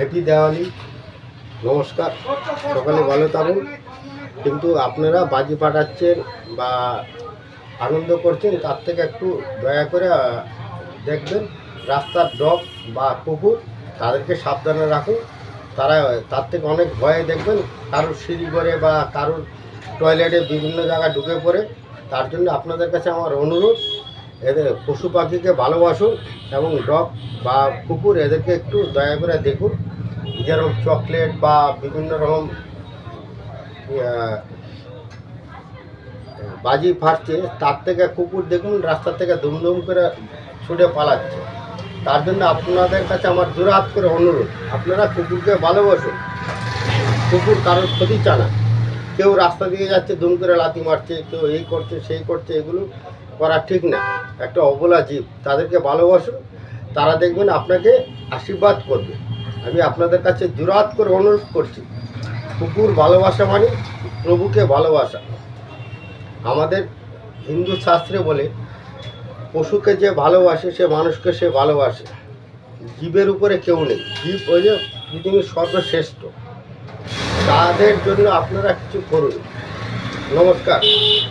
Happy Diwali নমস্কার, সকালে ভালো থাকুন। কিন্তু আপনারা বাজি পাঠাচ্ছেন বা আনন্দ করছেন, তার থেকে একটু দয়া করে দেখবেন রাস্তার ডগ বা কুকুর, তাদেরকে সাবধানে রাখুন। তারা, তার থেকে অনেক ভয়ে দেখবেন কারোর সিঁড়ি করে বা কারোর টয়লেটে বিভিন্ন জায়গায় ঢুকে পড়ে। তার জন্য আপনাদের কাছে আমার অনুরোধ এদের পশু পাখিকে ভালোবাসুন এবং ডগ বা কুকুর এদেরকে একটু দয়া করে দেখুন। যেরকম চকলেট বা বিভিন্ন রকম বাজি ফাটছে, তার থেকে কুকুর দেখুন রাস্তা থেকে দুমদুম করে ছুটে পালাচ্ছে। তার জন্য আপনাদের কাছে আমার দুরাত করে অনুরোধ, আপনারা কুকুরকে ভালোবাসুন। কুকুর কারোর ক্ষতি চায় না। কেউ রাস্তা দিয়ে যাচ্ছে, দুম করে লাথি মারছে, কেউ এই করছে, সেই করছে, এগুলো করা ঠিক না। একটা অবলা জীব, তাদেরকে ভালোবাসুন, তারা দেখবেন আপনাকে আশীর্বাদ করবে। আমি আপনাদের কাছে জুরাত করে অনুরোধ করছি, কুকুর ভালোবাসা মানে প্রভুকে ভালোবাসা। আমাদের হিন্দু শাস্ত্রে বলে, পশুকে যে ভালোবাসে, সে মানুষকে সে ভালোবাসে। জীবের উপরে কেউ নেই। জীব ওই যে পৃথিবীর সর্বশ্রেষ্ঠ। তাদের জন্য আপনারা কিছু করুন। নমস্কার।